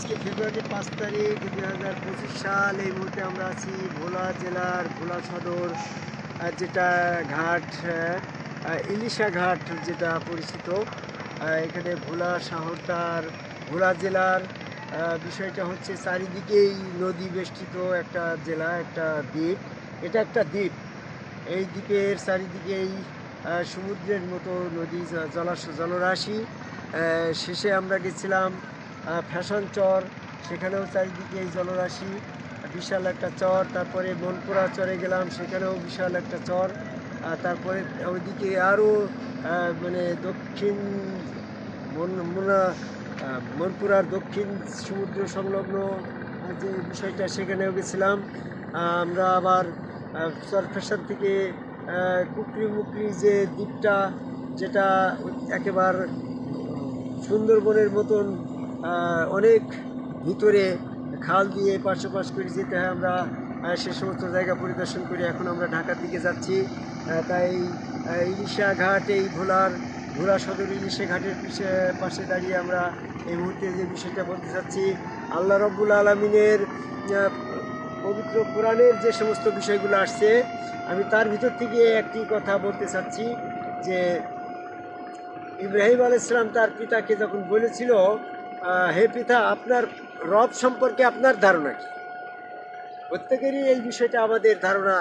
আজকে ফেব্রুয়ারি পাঁচ তারিখ, দুই হাজার পঁচিশ সাল। এই মুহূর্তে আমরা আছি ভোলা জেলার ভোলা সদর যেটা ঘাট ইলিশা ঘাট যেটা পরিচিত। এখানে ভোলা শহরটার, ভোলা জেলার বিষয়টা হচ্ছে চারিদিকেই নদী বেষ্টিত একটা জেলা, একটা দ্বীপ। এটা একটা দ্বীপ। এই দ্বীপের চারিদিকেই সমুদ্রের মতো নদী জলাশ, জলরাশি। শেষে আমরা গেছিলাম ফ্যাশন চর সেখানেও চারিদিকে এই জলরাশি বিশাল একটা চর তারপরে মনপুরা চরে গেলাম সেখানেও বিশাল একটা চর তারপরে ওইদিকে আরও মানে দক্ষিণ মন মোনা মনপুরার দক্ষিণ সমুদ্র সংলগ্ন যে বিষয়টা সেখানেও গেছিলাম। আমরা আবার আহ, চর ফ্যাশন থেকে কুকরি মুকরি যে দ্বীপটা যেটা একেবার সুন্দরবনের মতন অনেক ভিতরে খাল দিয়ে পাশাপাশ করে যেতে হয় আমরা। সে সমস্ত জায়গা পরিদর্শন করে এখন আমরা ঢাকার দিকে যাচ্ছি। তাই ইলিশা ঘাট, এই ভোলার ভোলা সদর ইলিশা ঘাটের পিছে- পাশে দাঁড়িয়ে আমরা এই মুহূর্তে যে বিষয়টা বলতে চাচ্ছি, আল্লাহ রব্বুল আলমিনের পবিত্র কোরআনের যে সমস্ত বিষয়গুলো আসছে, আমি তার ভিতর থেকে একটি কথা বলতে চাচ্ছি যে, ইব্রাহিম আলাইসালাম তার পিতাকে যখন বলেছিল হে পিতা, আপনার রব সম্পর্কে আপনার ধারণা কি? প্রত্যেকেরই এই বিষয়টা আমাদের ধারণা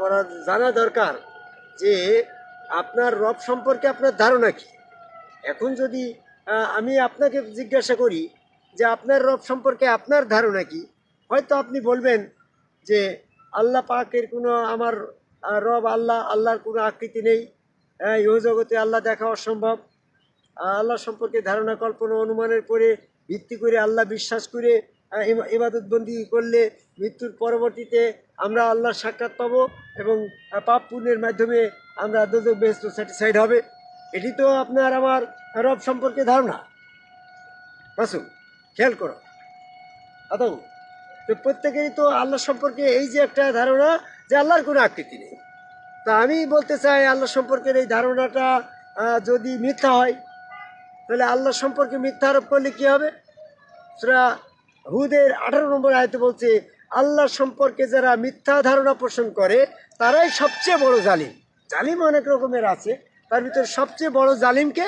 করা, জানা দরকার যে আপনার রব সম্পর্কে আপনার ধারণা কি? এখন যদি আমি আপনাকে জিজ্ঞাসা করি যে আপনার রব সম্পর্কে আপনার ধারণা কি, হয়তো আপনি বলবেন যে আল্লাহ পাকের কোনো আমার রব আল্লাহ, আল্লাহর কোনো আকৃতি নেই। হ্যাঁ ইহ জগতে আল্লাহ দেখা অসম্ভব। আল্লাহ সম্পর্কে ধারণা, কল্পনা, অনুমানের পরে ভিত্তি করে আল্লাহ বিশ্বাস করে ইবাদতবন্দি করলে মৃত্যুর পরবর্তীতে আমরা আল্লাহর সাক্ষাৎ পাবো এবং পাপ পুণ্যের মাধ্যমে আমরা দোজক বেহস্ত স্যাটিসফাইড হবে। এটি তো আপনার আমার রব সম্পর্কে ধারণা। বাসু, খেয়াল করো। আদৌ, তো প্রত্যেকেরই তো আল্লাহ সম্পর্কে এই যে একটা ধারণা যে আল্লাহর কোনো আকৃতি নেই। তা আমি বলতে চাই, আল্লাহ সম্পর্কের এই ধারণাটা যদি মিথ্যা হয় তাহলে আল্লাহ সম্পর্কে মিথ্যা আরোপ করলে কি হবে? সেটা হুদের আঠারো নম্বর আয়তে বলছে, আল্লাহ সম্পর্কে যারা মিথ্যা ধারণা পোষণ করে, তারাই সবচেয়ে বড় জালিম। জালিম অনেক রকমের আছে, তার ভিতরে সবচেয়ে বড় জালিমকে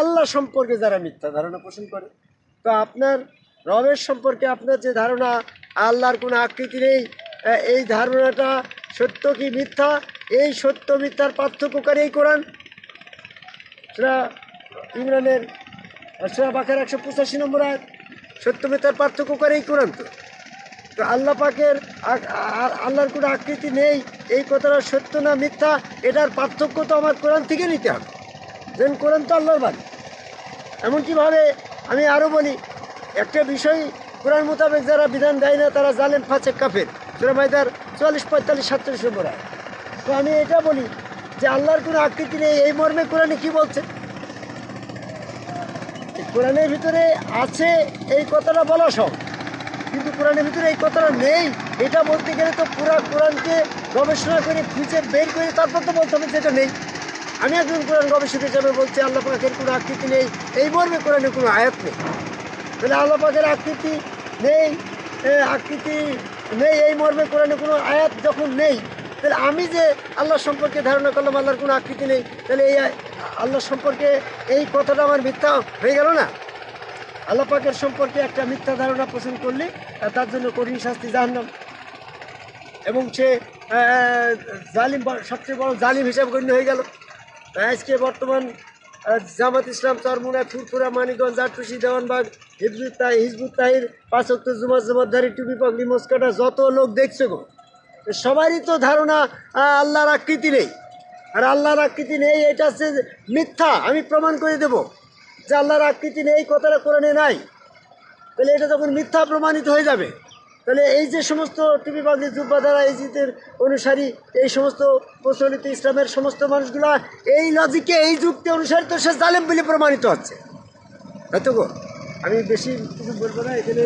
আল্লাহ সম্পর্কে যারা মিথ্যা ধারণা পোষণ করে। তো আপনার রবের সম্পর্কে আপনার যে ধারণা, আল্লাহর কোনো আকৃতি নেই এই ধারণাটা সত্য কি মিথ্যা? এই সত্য মিথ্যার পার্থক্য করে এই কোরআন। সেটা ইমরানের সেটা বাকের একশো পঁচাশি নম্বর আয়াত, সত্য মিথ্যার পার্থক্য করে এই কোরআন তো। তো আল্লাহ পাকের আল্লাহর কোনো আকৃতি নেই, এই কথাটা সত্য না মিথ্যা, এটার পার্থক্য তো আমার কোরআন থেকে নিতে হবে। যেন কোরআন তো আল্লাহর বাণী। এমনকিভাবে আমি আরও বলি, একটা বিষয় কোরআন মোতাবেক যারা বিধান দেয় না, তারা জালেম ফাঁচে কাফের। সুরা মাইদার চুয়াল্লিশ, পঁয়তাল্লিশ, সাতচল্লিশ নম্বর আয় তো আমি এটা বলি যে আল্লাহর কোনো আকৃতি নেই, এই মর্মে কোরআনে কি বলছে? কোরআনের ভিতরে আছে এই কথাটা বলা সব কিন্তু কোরআনের ভিতরে এই কথাটা নেই, এটা বলতে গেলে তো পুরা কোরআনকে গবেষণা করে খুঁজে বের করে তারপর তো বলতে হবে যেটা নেই। আমি একজন কোরআন গবেষক হিসাবে বলছি, আল্লাহ পাকের কোনো আকৃতি নেই, এই মর্মে কোরআনের কোনো আয়াত নেই। তাহলে আল্লাহ পাকের আকৃতি নেই আকৃতি নেই, এই মর্মে কোরআনে কোনো আয়াত যখন নেই, তাহলে আমি যে আল্লাহ সম্পর্কে ধারণা করলাম, আল্লাহর কোনো আকৃতি নেই, তাহলে এই আল্লাহ সম্পর্কে এই কথাটা আমার মিথ্যা হয়ে গেল না। আল্লাহ পাকের সম্পর্কে একটা মিথ্যা ধারণা পোষণ করলে তার জন্য কঠিন শাস্তি জাহান্নাম। এবং সে জালিম সবচেয়ে বড় জালিম হিসাবে গণ্য হয়ে গেল। আজকে বর্তমান জামাত ইসলাম চরমুনা ফুরফুরা, মানিকগঞ্জ আটটুসি দেওয়ানবাগ, হিজবুত তাই, হিজবুত তাহির পাঁচক্ত জুমাত জমাতধারী টুপি পাগলি মস্কাটা যত লোক দেখছে গো, সবারই তো ধারণা আল্লাহর আকৃতি নেই। আর আল্লাহর আকৃতি নেই, এটা হচ্ছে মিথ্যা, আমি প্রমাণ করে দেব যে আল্লাহর আকৃতি নেই কথাটা কোরআনে নাই। তাহলে এটা যখন মিথ্যা প্রমাণিত হয়ে যাবে, তাহলে এই যে সমস্ত টিভি বাগলি জুব্বা দ্বারা এই জিতের অনুসারী, এই সমস্ত প্রচলিত ইসলামের সমস্ত মানুষগুলা, এই লজিকে এই যুক্তি অনুসারে তো সে জালেম বলে প্রমাণিত হচ্ছে। হয়তো গো? আমি বেশি কিছু বলব না, এখানে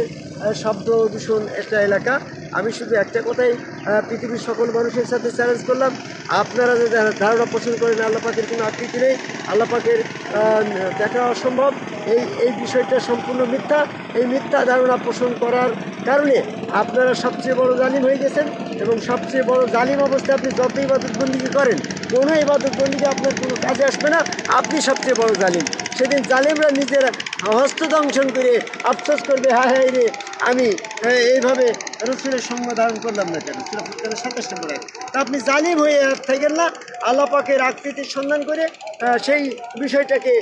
শব্দ দূষণ একটা এলাকা। আমি শুধু একটা কথাই পৃথিবীর সকল মানুষের সাথে চ্যালেঞ্জ করলাম। আপনারা যে ধারণা পোষণ করেন, আল্লাহ পাকের কোনো আকৃতি নেই। আল্লাহ পাকের দেখা অসম্ভব। এই এই বিষয়টা সম্পূর্ণ মিথ্যা। এই মিথ্যা ধারণা পোষণ করার কারণে আপনারা সবচেয়ে বড় জালিম হয়ে গেছেন এবং সবচেয়ে বড় জালিম অবস্থায় আপনি যত ইবাদতবন্দিকে করেন, কোনো ইবাদতবন্দিকে আপনার কোনো কাজে আসবে না। আপনি সবচেয়ে বড় জালিম। সেদিন জালিমরা নিজের হস্ত দংশন করে আফসোস করবে হ্যাঁ হ্যাঁ রে, আমি এইভাবে রসুলের সঙ্গ ধারণ করলাম না কেন? সুরা ফুরকানের সাতাশ নম্বর আয়াত। তা আপনি জালিম হয়ে থাকেন না, আল্লাহ পাকের আকৃতির সন্ধান করে সেই বিষয়টাকে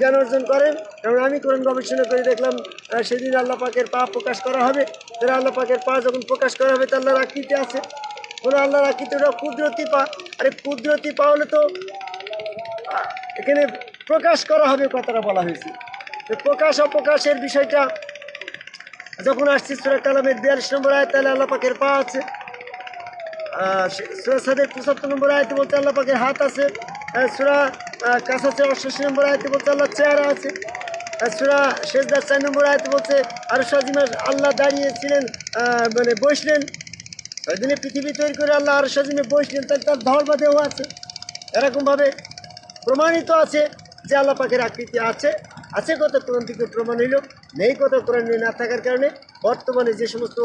জ্ঞান অর্জন করেন। কারণ আমি কোরআন গবেষণা করে দেখলাম সেদিন আল্লাহ পাকের পা প্রকাশ করা হবে। তাহলে আল্লাহ পাকের পা যখন প্রকাশ করা হবে তাহলে আল্লাহর আকৃতি আছে। বলে আল্লাহর আকৃতি ওটা কুদরতি পা। আরে কুদরতি পা হলে তো এখানে প্রকাশ করা হবে কথাটা বলা হয়েছে। তো প্রকাশ অপ্রকাশের বিষয়টা যখন আসছি সুরা কালামের বিয়াল্লিশ নম্বর আয় তাহলে আল্লাহ পাকের পা আছে। সুরা সাদের পঁচাত্তর নম্বর আয়তে বলতে আল্লাহ পাকের হাত আছে। সুরা কাছাচ্ছে অষ্টাশি নম্বর আয়তে বলতে আল্লাহ চেহারা আছে। সুরা শেষদার চার নম্বর আয়তে বলছে, আর সাজিমা আল্লাহ দাঁড়িয়েছিলেন মানে বসলেন। ওই দিনে পৃথিবী তৈরি করে আল্লাহ আর সাজিমে বসলেন, তাহলে তার ধর বা দেহ আছে। এরকমভাবে প্রমাণিত আছে যে আল্লাহ পাকের আকৃতি আছে। আছে কত কোরআন থেকে প্রমাণ হইল, নেই কত কোরআন না থাকার কারণে বর্তমানে যে সমস্ত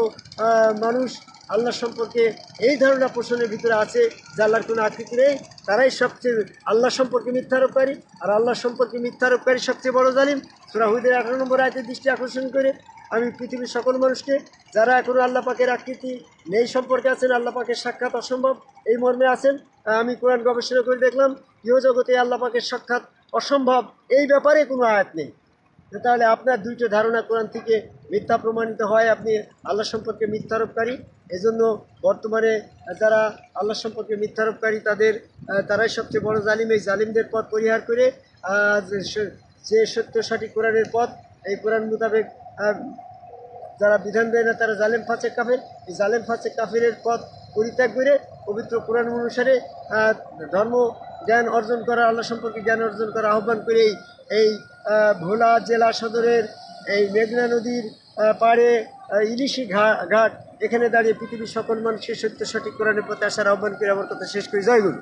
মানুষ আল্লাহ সম্পর্কে এই ধারণা পোষণের ভিতরে আছে যে আল্লাহর কোনো আকৃতি নেই, তারাই সবচেয়ে আল্লাহ সম্পর্কে মিথ্যারোপকারী। আর আল্লাহ সম্পর্কে মিথ্যারোপকারী সবচেয়ে বড় জালিম সুরাহুদের আঠারো নম্বর আয়তে দৃষ্টি আকর্ষণ করে আমি পৃথিবীর সকল মানুষকে, যারা এখনও আল্লাহ পাকের আকৃতি নেই সম্পর্কে আছেন, আল্লাহ পাকের সাক্ষাৎ অসম্ভব, এই মর্মে আছেন। আমি কোরআন গবেষণা করে দেখলাম ইহ জগতে আল্লাহ পাকের সাক্ষাৎ অসম্ভব। এই ব্যাপারে কোনো আয়াত নেই। তাহলে আপনার দুইটা ধারণা কোরআন থেকে মিথ্যা প্রমাণিত হয়, আপনি আল্লাহ সম্পর্কে মিথ্যারোপকারী। এজন্য বর্তমানে যারা আল্লাহ সম্পর্কে মিথ্যারোপকারী, তাদের তারাই সবচেয়ে বড় জালিম। এই জালিমদের পথ পরিহার করে যে সত্য সঠিক কোরআনের পথ, এই কোরআন মোতাবেক যারা বিধান দেয় না, তারা জালেম ফাঁচে কাফের। এই জালেম ফাঁচে কাফেরের পথ পরিত্যাগ করে পবিত্র কোরআন অনুসারে ধর্ম জ্ঞান অর্জন করা, আল্লাহ সম্পর্কে জ্ঞান অর্জন করা আহ্বান করেই এই ভোলা জেলা সদরের এই মেঘনা নদীর পাড়ে ইলিশি ঘাট, এখানে দাঁড়িয়ে পৃথিবীর সকল মানুষের সত্য সঠিক কোরআনের পথে আসার আহ্বান করে আমার কথা শেষ করি। জয় গুরু।